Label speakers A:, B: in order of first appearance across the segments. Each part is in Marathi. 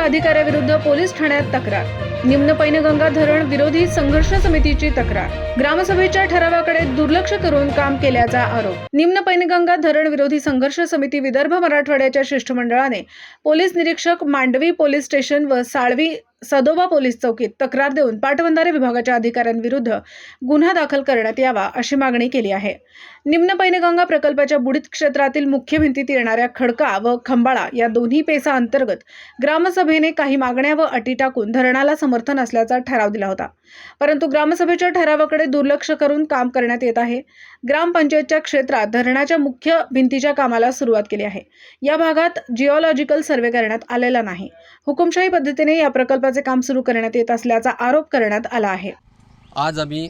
A: अधिकाऱ्याविरुद्ध पोलीस ठाण्यात तक्रार निम्न पैनगंगा धरण विरोधी संघर्ष समितीची तक्रार. ग्रामसभेच्या ठरावाकडे दुर्लक्ष करून काम केल्याचा आरोप. निम्न पैनगंगा धरण विरोधी संघर्ष समिती विदर्भ मराठवाड्याच्या शिष्टमंडळाने पोलीस निरीक्षक मांडवी पोलीस स्टेशन व साळवी सदोबा पोलीस चौकीत तक्रार देऊन पाटबंधारे विभागाच्या अधिकाऱ्यांविरुद्ध गुन्हा दाखल करण्यात यावा अशी मागणी केली आहे. निम्न पैनगंगा प्रकल्पाच्या बुडीत क्षेत्रातील मुख्य भिंतीत येणाऱ्या खडका व खंबाळा या दोन्ही पेसा अंतर्गत ग्रामसभेने काही मागण्या व अटी टाकून धरणाला समर्थन असल्याचा ठराव दिला होता. परंतु ग्रामसभेच्या ठरावाकडे दुर्लक्ष करून काम करण्यात येत आहे. ग्रामपंचायतच्या क्षेत्रात धरणाच्या मुख्य भिंतीच्या कामाला सुरुवात केली आहे. या भागात जिओलॉजिकल सर्वे करण्यात आलेला नाही. हुकुमशाही पद्धतीने या प्रकल्पाचे काम सुरू करण्यात येत असल्याचा आरोप करण्यात आला आहे.
B: आज आम्ही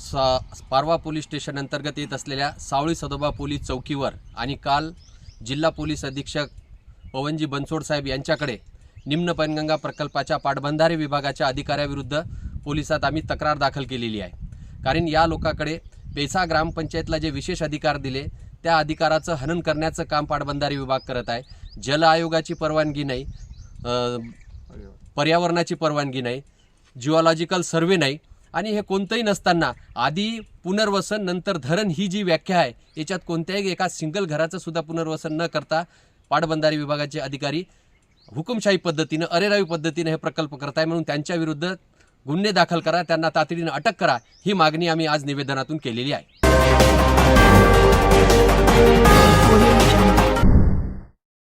B: सा पारवा पोलीस स्टेशन अंतर्गत येत असलेल्या सावळी सदोबा पोलीस चौकीवर आणि काल जिल्हा पोलीस अधीक्षक पवनजी बनसोड साहेब यांच्याकडे निम्न पैनगंगा प्रकल्पाच्या पाटबंधारे विभागाच्या अधिकाऱ्याविरुद्ध पोलिसात आम्ही तक्रार दाखल केलेली आहे. कारण या लोकांकडे पेसा ग्रामपंचायतला जे विशेष अधिकार दिले त्या अधिकाराचं हनन करण्याचं काम पाटबंधारे विभाग करत आहे. जल आयोगाची परवानगी नाही पर्यावरणाची परवानगी नाही जिओलॉजिकल सर्वे नाही आणि हे कोणतंही नसताना आधी पुनर्वसन नंतर धरण ही जी व्याख्या आहे याच्यात कोणत्याही एका सिंगल घराचं सुद्धा पुनर्वसन न करता पाटबंधारे विभागाचे अधिकारी हुकुमशाही पद्धतीनं अरेरावी पद्धतीनं हे प्रकल्प करत आहे म्हणून त्यांच्या विरुद्ध गुन्हे दाखल करा त्यांना तातडीनं अटक करा ही मागणी आम्ही आज निवेदनातून केलेली आहे.